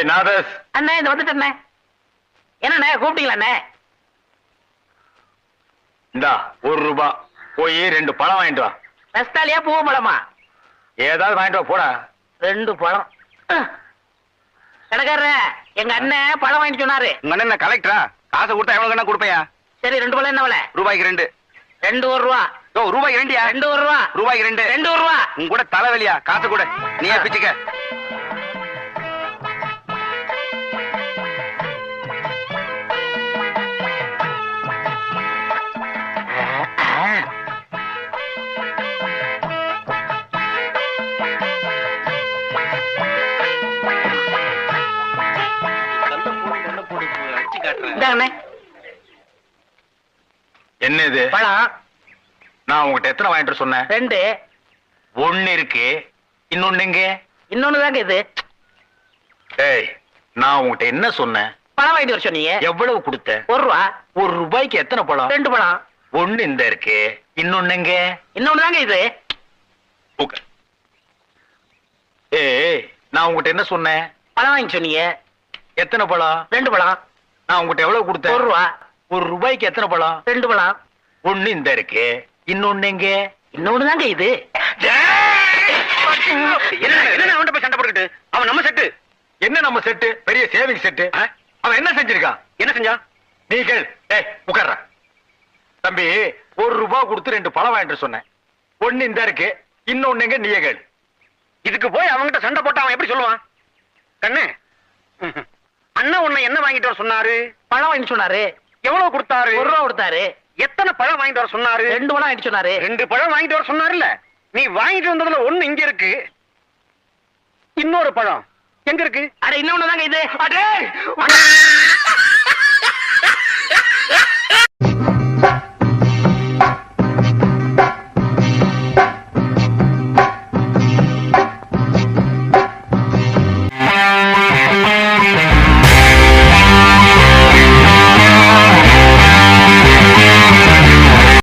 ஏய் நாதஸ் அண்ணே இந்த வந்துட்டேண்ணே என்னண்ணே கூப்பிட்டீங்களா அண்ணே இந்தா ஒரு ரூபா. போய் ரெண்டு பழம் வாங்கிட்டு வா. ரஸ்தாலியா பூ பழமா? ஏதாவது வாங்கிட்டு வா போடா. ரெண்டு பழம். கடைக்காரர எங்க அண்ணன் பழம் வாங்கிட்டு சொன்னாரு. உங்க அண்ணன் கலெக்டரா காசை கொடுத்தா எவ்வளவு கண்ணா கொடுப்பையா? சரி ரெண்டு பழம் என்ன விலை? ரூபாய்க்கு ரெண்டு. ரெண்டு ஒரு ரூபா. ஓ ரூபாய்க்கு ரெண்டியா? ரெண்டு ஒரு ரூபா. ரூபாய்க்கு ரெண்டு. ரெண்டு ஒரு ரூபா. உங்க கூட தலைவலியா? காசு கூட. நீயே பிச்சுக்க. இந்தாங்கண்ணே என்ன இது பழம். நான் உங்ககிட்ட எத்தனை வாங்கிட்டு சொன்னேன்? ரெண்டு. ஒண்ணு இருக்கு இன்னொன்னு எங்க? இன்னொன்னு தாங்க இது. ஏய் நான் உங்ககிட்ட என்ன சொன்னேன்? பழம் வாங்கிட்டு வர சொன்னீங்க. எவ்வளவு கொடுத்த? ஒரு ரூபா. ஒரு ரூபாய்க்கு எத்தனை பழம்? ரெண்டு பழம். ஒண்ணு இந்த இருக்கு இன்னொன்னு எங்க? இன்னொன்னு தாங்க இது. ஏய் நான் உங்ககிட்ட என்ன சொன்னேன்? பழம் வாங்கி சொன்னீங்க. எத்தனை பழம்? ரெண்டு பழம். நான் உங்ககிட்ட எவ்வளவு ஒரு கொடுத்தேன் ரூபா. ஒரு ரூபாய்க்கு எத்தனை பழம்? ரெண்டு பழம். ஒண்ணு இந்த இருக்கு இன்னொன்னு எங்க இன்னொன்னு தாங்க இது. என்ன என்ன அவன்கிட்ட போய் சண்டை போட்டுக்கிட்டு? அவன் நம்ம செட்டு. என்ன நம்ம செட்டு? பெரிய சேவிங் செட்டு. அவன் என்ன செஞ்சிருக்கான்? என்ன செஞ்சா நீ கேள். ஏய் உட்கார்ற. தம்பி ஒரு ரூபாய் கொடுத்து ரெண்டு பழம் வாங்கிட்டு சொன்னேன். ஒண்ணு இந்த இருக்கு இன்னொன்னு எங்க நீயே கேள். இதுக்கு போய் அவன்கிட்ட சண்டை போட்டா அவன் எப்படி சொல்லுவான்? கண்ணு. அண்ணன் உன்னை என்ன வாங்கிட்டு வர சொன்னாரு? பழம் வாங்கி சொன்னாரு. எவ்வளவு கொடுத்தாரு? ஒரு ரூபா கொடுத்தாரு. எத்தனை பழம் வாங்கிட்டு வர சொன்னாரு? ரெண்டு பழம் வாங்கிட்டு சொன்னாரு. ரெண்டு பழம் வாங்கிட்டு வர சொன்னாருல்ல. நீ வாங்கிட்டு வந்ததுல ஒண்ணு இங்க இருக்கு. இன்னொரு பழம். எங்க இருக்கு? அட இன்னொன்னு தாங்க இது. அடே!